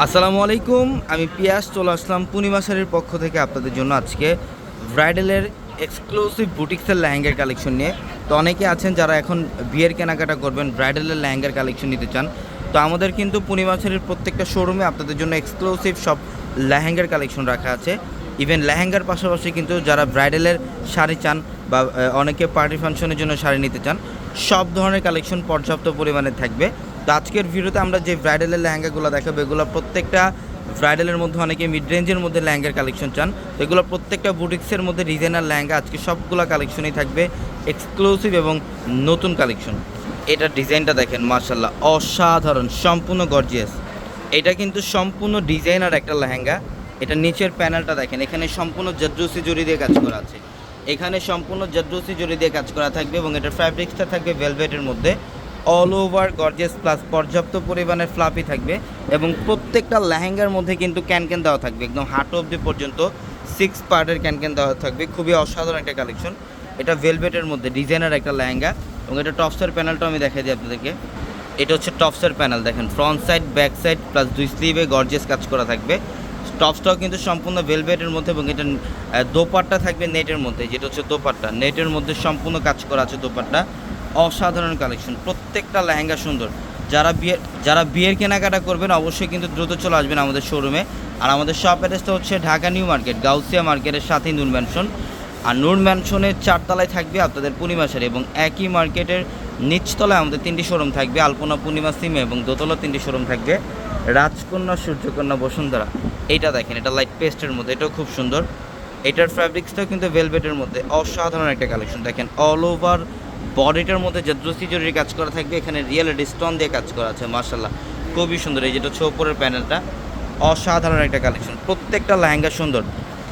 আসসালামু আলাইকুম, আমি পিয়াস, চলে আসলাম পূর্ণিমা পক্ষ থেকে আপনাদের জন্য আজকে ব্রাইডালের এক্সক্লুসিভ বুটিক্সের লেহেঙ্গার কালেকশন নিয়ে। তো অনেকে আছেন যারা এখন বিয়ের কেনাকাটা করবেন, ব্রাইডালের লেহেঙ্গার কালেকশন নিতে চান। তো আমাদের কিন্তু পূর্ণিমা প্রত্যেকটা শোরুমে আপনাদের জন্য এক্সক্লুসিভ সব লেহেঙ্গার কালেকশন রাখা আছে। ইভেন লেহেঙ্গার পাশাপাশি কিন্তু যারা ব্রাইডালের শাড়ি চান বা অনেকে পার্টি ফাংশনের জন্য শাড়ি নিতে চান, সব ধরনের কালেকশন পর্যাপ্ত পরিমাণে থাকবে। তো আজকের ভিডিওতে আমরা যে ব্রাইডালের লেহেঙ্গাগুলো দেখাবো, এগুলো প্রত্যেকটা ব্রাইডালের মধ্যে অনেকে মিড রেঞ্জের মধ্যে লেহেঙ্গার কালেকশন চান। এগুলো প্রত্যেকটা বুটিক্সের মধ্যে ডিজাইনার লেহেঙ্গা, আজকে সবগুলো কালেকশনই থাকবে এক্সক্লুসিভ এবং নতুন কালেকশন এটার ডিজাইনটা দেখেন মার্শাল্লাহ অসাধারণ, সম্পূর্ণ গর্জিয়াস এটা কিন্তু সম্পূর্ণ ডিজাইনার একটা লেহেঙ্গা। এটা নিচের প্যানেলটা দেখেন, এখানে সম্পূর্ণ জাদ্রুসি জড়ি দিয়ে কাজ করা আছে। এখানে সম্পূর্ণ জাদ্রুসি জড়ি দিয়ে কাজ করা থাকবে এবং এটার ফ্যাব্রিক্সটা থাকবে ভেলভেটের মধ্যে। অল ওভার গর্জিয়াস প্লাস পর্যাপ্ত পরিমাণের ফ্লাপি থাকবে এবং প্রত্যেকটা লেহেঙ্গার মধ্যে কিন্তু ক্যান ক্যান দেওয়া থাকবে, একদম হাঁটু অবধি পর্যন্ত সিক্স পার্টের ক্যান ক্যান দেওয়া থাকবে, খুবই অসাধারণ একটা কালেকশন এটা ভেলভেটের মধ্যে ডিজাইনার একটা লেহেঙ্গা এবং এটা টপসের প্যানেলটা আমি দেখাই দিই আপনাদেরকে। এটা হচ্ছে টপসের প্যানেল দেখেন front side back side plus দুই স্লিভে গর্জেস কাজ করা থাকবে। টপসটাও কিন্তু সম্পূর্ণ ভেলভেটের মধ্যে এবং এটা দোপাট্টা থাকবে নেটের মধ্যে, যেটা হচ্ছে দোপাট্টা। নেটের মধ্যে সম্পূর্ণ কাজ করা আছে দোপাট্টা। অসাধারণ কালেকশন প্রত্যেকটা লেহেঙ্গা সুন্দর। যারা বিয়ের যারা বিয়ের কেনাকাটা করবেন, অবশ্যই কিন্তু দ্রুত চলে আসবেন আমাদের শোরুমে আর আমাদের শপ অ্যাড্রেসটা হচ্ছে ঢাকা নিউ মার্কেট, গাউসিয়া মার্কেটের সাথেই নূর ম্যানশন আর নূর ম্যানশনের চারতলায় থাকবে আপনাদের পূর্ণিমা শাড়ি এবং একই মার্কেটের নিচতলায় আমাদের তিনটি শোরুম থাকবে। আলপনা, পূর্ণিমা, সিমে এবং দোতলা তিনটি শোরুম থাকবে। রাজকন্যা, সূর্যকন্যা, বসুন্ধরা। এইটা দেখেন, এটা লাইট পেস্টের মধ্যে, এটাও খুব সুন্দর। এটার ফ্যাব্রিক্সটাও কিন্তু ভেলভেটের মধ্যে। অসাধারণ একটা কালেকশন দেখেন অল ওভার বডিটার মধ্যে জাদ্রসি জরির কাজ করা থাকবে, এখানে রিয়েল স্টোন দিয়ে কাজ করা আছে মার্শাল্লাহ খুবই সুন্দর, এই যেটা হচ্ছে ওপরের প্যানেলটা অসাধারণ একটা কালেকশন প্রত্যেকটা লেহেঙ্গা সুন্দর।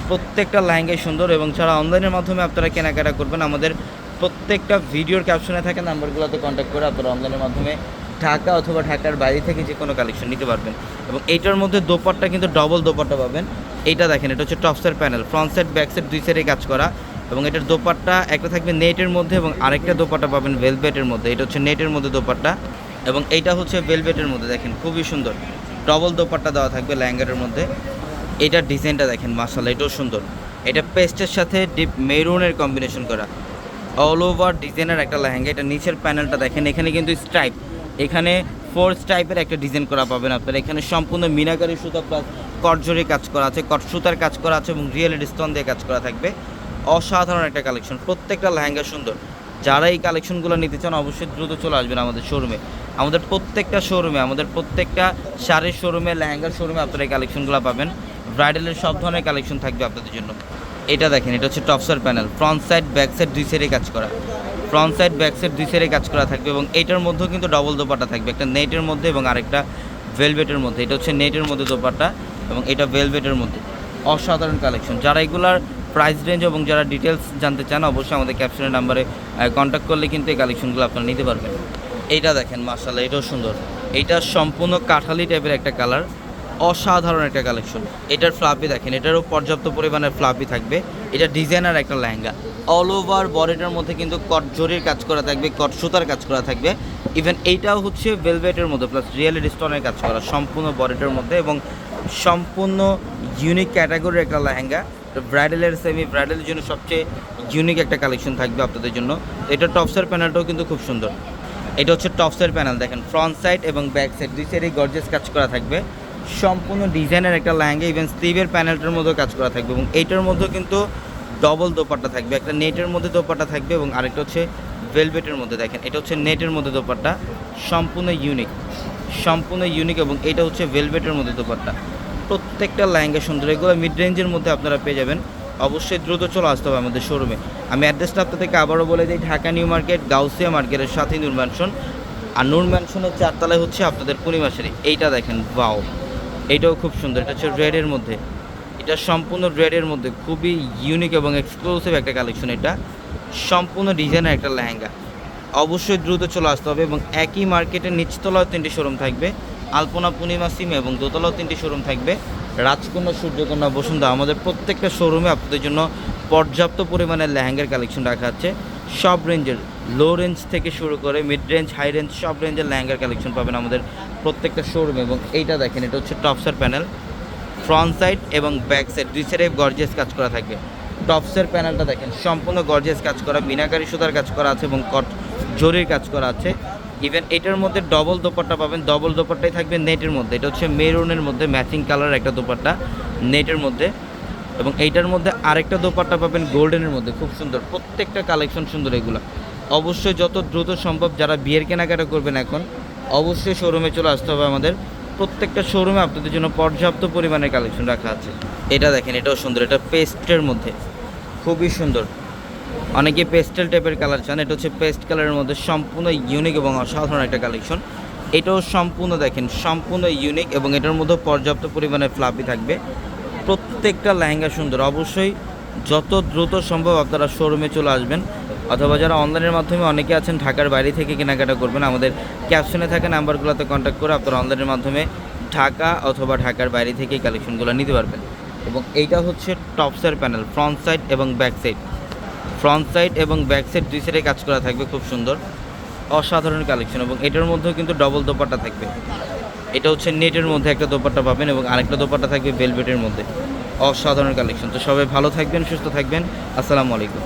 প্রত্যেকটা লেহেঙ্গাই সুন্দর এবং ছাড়া অনলাইনের মাধ্যমে আপনারা কেনাকাটা করবেন, আমাদের প্রত্যেকটা ভিডিওর ক্যাপশনে থাকা নাম্বারগুলোতে কন্ট্যাক্ট করে আপনারা অনলাইনের মাধ্যমে ঢাকা অথবা ঢাকার বাইরে থেকে যে কোনো কালেকশন নিতে পারবেন। এবং এইটার মধ্যে দোপাট্টা কিন্তু ডবল দোপাট্টা পাবেন। এইটা দেখেন, এটা হচ্ছে টপসের panel front side back side দুই সাইডে কাজ করা। এবং এটার দোপাট্টা একটা থাকবে নেটের মধ্যে এবং আরেকটা দোপাট্টা পাবেন ভেলভেটের মধ্যে। এটা হচ্ছে নেটের মধ্যে দোপাট্টা এবং এইটা হচ্ছে ভেলভেটের মধ্যে, দেখেন খুবই সুন্দর। ডবল দোপাট্টা দেওয়া থাকবে ল্যাঙ্গারের মধ্যে। এটার ডিজাইনটা দেখেন মাসাল্লাহ এটাও সুন্দর। এটা পেস্টের সাথে ডিপ মেরুনের কম্বিনেশন করা। অল ওভার ডিজাইনের একটা লেহেঙ্গা, এটা নিচের প্যানেলটা দেখেন, এখানে কিন্তু স্ট্রাইপ এখানে ফোর স্ট্রাইপের একটা ডিজাইন করা পাবেন আপনারা। এখানে সম্পূর্ণ মিনাকারি সুতা প্লাস কটজরি কাজ করা আছে কট সুতার কাজ করা আছে এবং রিয়েল স্টোন দিয়ে কাজ করা থাকবে। অসাধারণ একটা কালেকশন প্রত্যেকটা লেহেঙ্গা সুন্দর। যারা এই কালেকশনগুলো নিতে চান, অবশ্যই দ্রুত চলে আসবেন আমাদের শোরুমে আমাদের প্রত্যেকটা শোরুমে আমাদের প্রত্যেকটা শাড়ির শোরুমে লেহেঙ্গার শোরুমে আপনারা এই কালেকশনগুলো পাবেন। ব্রাইডালের সব ধরনের কালেকশন থাকবে আপনাদের জন্য। এটা দেখেন, এটা হচ্ছে টপসার panel. Front side back side দুই সাইডে কাজ করা। ফ্রন্ট সাইড ব্যাক সাইড দুই সাইডে কাজ করা থাকবে এবং এইটার মধ্যেও কিন্তু ডবল দোপাটা থাকবে। একটা নেটের মধ্যে এবং আরেকটা ভেলভেটের মধ্যে। এটা হচ্ছে নেটের মধ্যে দোপাটা এবং এটা ভেলভেটের মধ্যে। অসাধারণ কালেকশন যারা এগুলার প্রাইস রেঞ্জ এবং যারা ডিটেলস জানতে চান, অবশ্যই আমাদের ক্যাপশনের নাম্বারে কন্ট্যাক্ট করলে কিন্তু এই কালেকশনগুলো আপনারা নিতে পারবেন। এইটা দেখেন মার্শাল্লাহ এটাও সুন্দর। এইটা সম্পূর্ণ কাঠালি টাইপের একটা কালার অসাধারণ একটা কালেকশন এটার ফ্লাপি দেখেন, এটারও পর্যাপ্ত পরিমাণের ফ্লাপি থাকবে। এটা ডিজাইনার একটা লেহেঙ্গা। অল ওভার বডিটার মধ্যে কিন্তু কট জরির কাজ করা থাকবে কট সুতার কাজ করা থাকবে। ইভেন এইটাও হচ্ছে ভেলভেটের মধ্যে প্লাস রিয়েল স্টোনের কাজ করা, সম্পূর্ণ বডিটার মধ্যে এবং সম্পূর্ণ ইউনিক ক্যাটাগরির একটা লেহেঙ্গা। ব্রাইডালের সেমি ব্রাইডালের জন্য সবচেয়ে ইউনিক একটা কালেকশন থাকবে আপনাদের জন্য। এটা টপসের প্যানেলটাও কিন্তু খুব সুন্দর। এটা হচ্ছে টপসের প্যানেল দেখেন ফ্রন্ট সাইড এবং ব্যাক সাইড দুই সাইডে গর্জেস কাজ করা থাকবে। সম্পূর্ণ ডিজাইনের একটা লেহেঙ্গা ইভেন স্লিভের প্যানেলটার মধ্যেও কাজ করা থাকবে এবং এইটার মধ্যেও কিন্তু ডবল দোপাট্টা থাকবে। একটা নেটের মধ্যে দোপাট্টা থাকবে এবং আরেকটা হচ্ছে ভেলভেটের মধ্যে, দেখেন, এটা হচ্ছে নেটের মধ্যে দোপাট্টা। সম্পূর্ণ ইউনিক সম্পূর্ণ ইউনিক এবং এটা হচ্ছে ভেলভেটের মধ্যে দোপাট্টা। প্রত্যেকটা লেহেঙ্গা সুন্দর। এগুলো মিড রেঞ্জের মধ্যে আপনারা পেয়ে যাবেন। অবশ্যই দ্রুত চলে আসতে হবে আমাদের শোরুমে আমি অ্যাড্রেসটা আপনাদেরকে আবারও বলে দিই, ঢাকা নিউ মার্কেট, গাউসিয়া মার্কেটের সাথে নূর ম্যানশন আর নূর ম্যানশনের চারতলায় হচ্ছে আপনাদের পূর্ণিমাসের এইটা দেখেন বাও এইটাও খুব সুন্দর। এটা হচ্ছে রেডের মধ্যে। এটা সম্পূর্ণ রেডের মধ্যে। খুবই ইউনিক এবং এক্সক্লুসিভ একটা কালেকশন এটা। সম্পূর্ণ ডিজাইনের একটা লেহেঙ্গা। অবশ্যই দ্রুত চলে আসতে হবে এবং একই মার্কেটের নিচতলাও তিনটি শোরুম থাকবে। আলপনা, পূর্ণিমা, সিম এবং দোতলাও তিনটি শোরুম থাকবে। রাজকন্যা সূর্যকন্যা, বসুন্ধরা, আমাদের প্রত্যেকটা শোরুমে আপনাদের জন্য পর্যাপ্ত পরিমাণে লেহেঙ্গার কালেকশন রাখা আছে। সব রেঞ্জের লো রেঞ্জ থেকে শুরু করে মিড রেঞ্জ হাই রেঞ্জ সব রেঞ্জের লেহেঙ্গার কালেকশন পাবেন আমাদের প্রত্যেকটা শোরুম এবং এইটা দেখেন, এটা হচ্ছে টপসের প্যানেল ফ্রন্ট সাইড এবং ব্যাক সাইড দুই সাইডে গর্জিয়াস কাজ করা থাকবে টপসের প্যানেলটা দেখেন, সম্পূর্ণ গর্জিয়াস কাজ করা, বিনাকারি সুতার কাজ করা আছে এবং কট জরির কাজ করা আছে। ইভেন এটার মধ্যে ডবল দোপাট্টা পাবেন ডবল দোপাট্টাই থাকবে নেটের মধ্যে। এটা হচ্ছে মেরুনের মধ্যে ম্যাচিং কালার একটা দোপাট্টা, নেটের মধ্যে। এবং এইটার মধ্যে আরেকটা দোপাট্টা পাবেন গোল্ডেনের মধ্যে। খুব সুন্দর, প্রত্যেকটা কালেকশন সুন্দর এগুলা। অবশ্যই যত দ্রুত সম্ভব যারা বিয়ের কেনাকাটা করবেন এখন, অবশ্যই শোরুমে চলে আসতে হবে আমাদের। প্রত্যেকটা শোরুমে আপনাদের জন্য পর্যাপ্ত পরিমাণে কালেকশন রাখা আছে। এটা দেখেন, এটাও সুন্দর, এটা পেস্টের মধ্যে। খুবই সুন্দর। অনেকে পেস্টেল টাইপের কালার চান, এটা হচ্ছে পেস্ট কালারের মধ্যে সম্পূর্ণ ইউনিক এবং অসাধারণ একটা কালেকশন এটাও সম্পূর্ণ দেখেন, সম্পূর্ণ ইউনিক এবং এটার মধ্যে পর্যাপ্ত পরিমাণে ফ্লাপি থাকবে। প্রত্যেকটা লেহেঙ্গা সুন্দর। অবশ্যই যত দ্রুত সম্ভব আপনারা শোরুমে চলে আসবেন, অথবা যারা অনলাইনের মাধ্যমে অনেকে আছেন, ঢাকার বাইরে থেকে কেনাকাটা করবেন, আমাদের ক্যাপশনে থাকা নাম্বারগুলোতে কন্ট্যাক্ট করে আপনারা অনলাইনের মাধ্যমে ঢাকা অথবা ঢাকার বাইরে থেকে কালেকশনগুলো নিতে পারবেন। এবং এইটা হচ্ছে টপসের প্যানেল ফ্রন্ট সাইড এবং ব্যাক সাইড ফ্রন্ট সাইড এবং ব্যাক সাইড দুই সাইডে কাজ করা থাকবে খুব সুন্দর। অসাধারণ কালেকশন এবং এটার মধ্যেও কিন্তু ডবল দোপাট্টা থাকবে। এটা হচ্ছে নেটের মধ্যে একটা দোপাট্টা পাবেন এবং আরেকটা দোপাট্টা থাকবে ভেলভেটের মধ্যে। অসাধারণ কালেকশন তো সবাই ভালো থাকবেন, সুস্থ থাকবেন। আসসালামু আলাইকুম।